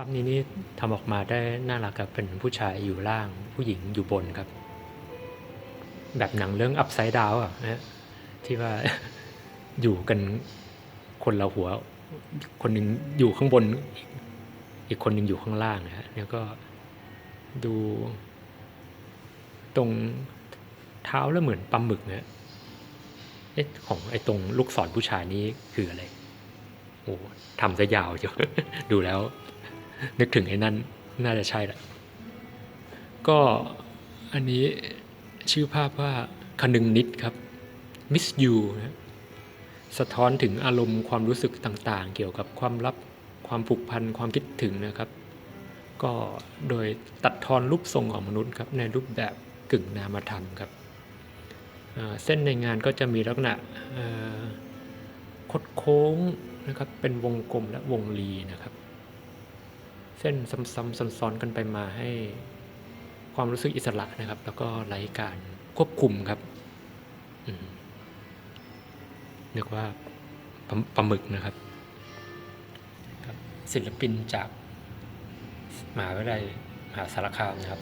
ภาพนี้นี่ทำออกมาได้น่ารักครับเป็นผู้ชายอยู่ล่าง ผู้หญิงอยู่บนครับ แบบหนังเรื่อง Upside Down อะนะที่ว่าอยู่กันคนละหัว คนหนึ่งอยู่ข้างบน อีกคนหนึ่งอยู่ข้างล่างนะฮะแล้วก็ดู ตรงเท้าแล้วเหมือนปลาหมึกเนะเอ๊ะของไอ้ตรงลูกศรผู้ชายนี้คืออะไรโอ้ทำซะยาวจ้ะดูแล้ว นึกถึงไอ้นั่นน่าจะใช่แหละก็อันนี้ชื่อภาพว่าคนึงนิดครับ Miss You นะสะท้อนถึงอารมณ์ความรู้สึกต่างๆ เกี่ยวกับความลับความผูกพันความคิดถึงนะครับ ก็โดยตัดทอนรูปทรงของมนุษย์ครับในรูปแบบกึ่งนามธรรมครับเส้นในงานก็จะมีลักษณะคดโค้งนะครับเป็นวงกลมและวงรีนะครับ เส้นซ้ำๆซ้อนๆกันไปมาให้ความรู้สึกอิสระนะครับ แล้วก็ไร้การควบคุมครับนึกว่าปลาปลาหมึกนะครับ ศิลปินจากมหาวิทยาลัยมหาสารคามนะครับ